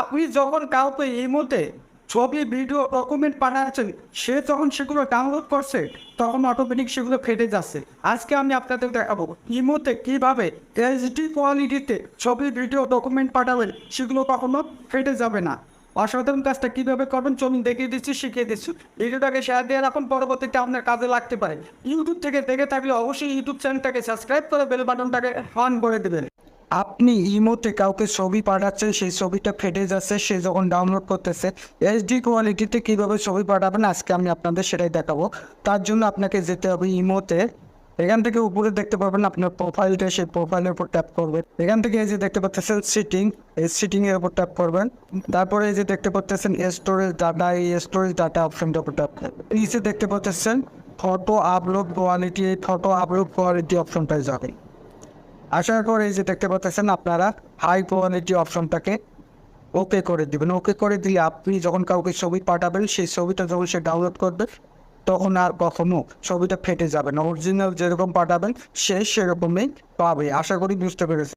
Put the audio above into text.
আপনি যখন কাউকে ইমোতে ছবি, ভিডিও ডকুমেন্ট পাঠাচ্ছেন, সে যখন সেগুলো ডাউনলোড করছে, তখন অটোমেটিক সেগুলো ফেটে যাচ্ছে। আজকে আমি আপনাদের দেখাবো ইমোতে কীভাবে এইচডি কোয়ালিটিতে ছবি, ভিডিও ডকুমেন্ট পাঠাবেন সেগুলো কখনো ফেটে যাবে না। অসাধারণ কাজটা কীভাবে করবেন চলুন দেখিয়ে দিচ্ছি, শিখিয়ে দিচ্ছি। ভিডিওটাকে শেয়ার দিয়ে রাখুন, পরবর্তীতে আপনার কাজে লাগতে পারে। ইউটিউব থেকে দেখে থাকলে অবশ্যই ইউটিউব চ্যানেলটাকে সাবস্ক্রাইব করে বেল বাটনটাকে অন করে দেবেন। আপনি ইমোতে কাউকে ছবি পাঠাচ্ছেন, সেই ছবিটা ফেটে যাচ্ছে, সে যখন ডাউনলোড করতেছে এইচডি কোয়ালিটিতে কীভাবে ছবি পাঠাবেন, আজকে আমি আপনাদের সেটাই দেখাবো। তার জন্য আপনাকে যেতে হবে ইমোতে। এখান থেকে উপরে দেখতে পাবেন আপনার প্রোফাইলটা সেই প্রোফাইলের উপর ট্যাপ করবেন এখান থেকে এই যে দেখতে পাচ্ছেন সিটিং এই সিটিং এর উপর ট্যাপ করবেন। তারপরে এই যে দেখতে পাচ্ছেন স্টোরেজ ডাটা এই স্টোরেজ ডাটা অপশনটার উপর ট্যাপ নিচে দেখতে পাচ্ছেন ফটো আপলোড কোয়ালিটি এই ফটো আপলোড কোয়ালিটি অপশনটায় যাবেন। আসার করে যে দেখতে পাচ্ছেন আপনারা হাই কোয়ালিটি অপশনটাকে ওকে করে দেবেন। ওকে করে দিলে আপনি যখন কাউকে ছবি পাঠাবেন, সেই ছবিটা যখন সে ডাউনলোড করবে, তখন আর কখনো ছবিটা ফেটে যাবে না। অরিজিনাল যেরকম পাঠাবেন, সে সেরকমই পাবে। আশা করি বুঝতে পেরেছে